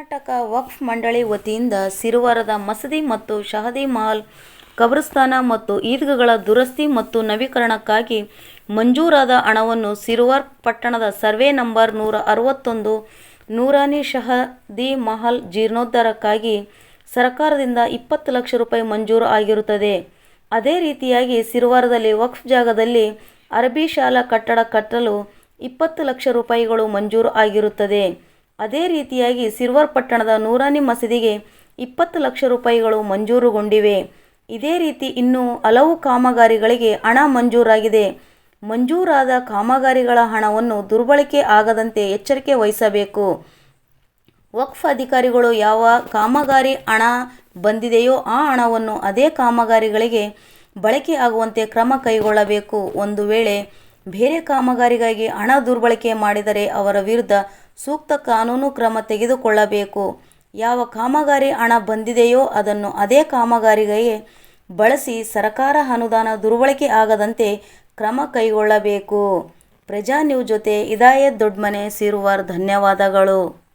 ಕರ್ನಾಟಕ ವಕ್ಫ್ ಮಂಡಳಿ ವತಿಯಿಂದ ಸಿರುವಾರದ ಮಸದಿ ಮತ್ತು ಶಹದಿ ಮಹಲ್ ಕಬ್ರಸ್ತಾನ ಮತ್ತು ಈದ್ಗಗಳ ದುರಸ್ತಿ ಮತ್ತು ನವೀಕರಣಕ್ಕಾಗಿ ಮಂಜೂರಾದ ಹಣವನ್ನು ಸಿರುವಾರ್ ಪಟ್ಟಣದ ಸರ್ವೆ ನಂಬರ್ ನೂರ ಅರವತ್ತೊಂದು, ನೂರಾನಿ ಶಹದಿ ಮಹಲ್ ಜೀರ್ಣೋದ್ಧಾರಕ್ಕಾಗಿ ಸರ್ಕಾರದಿಂದ ಇಪ್ಪತ್ತು ಲಕ್ಷ ರೂಪಾಯಿ ಮಂಜೂರು ಆಗಿರುತ್ತದೆ. ಅದೇ ರೀತಿಯಾಗಿ ಸಿರುವಾರದಲ್ಲಿ ವಕ್ಫ್ ಜಾಗದಲ್ಲಿ ಅರಬಿ ಶಾಲಾ ಕಟ್ಟಡ ಕಟ್ಟಲು ಇಪ್ಪತ್ತು ಲಕ್ಷ ರೂಪಾಯಿಗಳು ಮಂಜೂರು ಆಗಿರುತ್ತದೆ. ಅದೇ ರೀತಿಯಾಗಿ ಸಿರ್ವರ್ ಪಟ್ಟಣದ ನೂರಾನಿ ಮಸೀದಿಗೆ ಇಪ್ಪತ್ತು ಲಕ್ಷ ರೂಪಾಯಿಗಳು ಮಂಜೂರುಗೊಂಡಿವೆ. ಇದೇ ರೀತಿ ಇನ್ನೂ ಹಲವು ಕಾಮಗಾರಿಗಳಿಗೆ ಹಣ ಮಂಜೂರಾಗಿದೆ. ಮಂಜೂರಾದ ಕಾಮಗಾರಿಗಳ ಹಣವನ್ನು ದುರ್ಬಳಕೆ ಆಗದಂತೆ ಎಚ್ಚರಿಕೆ ವಹಿಸಬೇಕು. ವಕ್ಫ್ ಅಧಿಕಾರಿಗಳು ಯಾವ ಕಾಮಗಾರಿ ಹಣ ಬಂದಿದೆಯೋ ಆ ಹಣವನ್ನು ಅದೇ ಕಾಮಗಾರಿಗಳಿಗೆ ಬಳಕೆ ಆಗುವಂತೆ ಕ್ರಮ ಕೈಗೊಳ್ಳಬೇಕು. ಒಂದು ವೇಳೆ ಬೇರೆ ಕಾಮಗಾರಿಗಾಗಿ ಹಣ ದುರ್ಬಳಕೆ ಮಾಡಿದರೆ ಅವರ ವಿರುದ್ಧ ಸೂಕ್ತ ಕಾನೂನು ಕ್ರಮ ತೆಗೆದುಕೊಳ್ಳಬೇಕು. ಯಾವ ಕಾಮಗಾರಿ ಹಣ ಬಂದಿದೆಯೋ ಅದನ್ನು ಅದೇ ಕಾಮಗಾರಿಗೆ ಬಳಸಿ ಸರಕಾರ ಅನುದಾನ ದುರ್ಬಳಕೆ ಆಗದಂತೆ ಕ್ರಮ ಕೈಗೊಳ್ಳಬೇಕು. ಪ್ರಜಾ ನ್ಯೂಸ್ ಜೊತೆ ಇದಾಯತ್ ದೊಡ್ಮನೆ ಸಿರುವಾರ್, ಧನ್ಯವಾದಗಳು.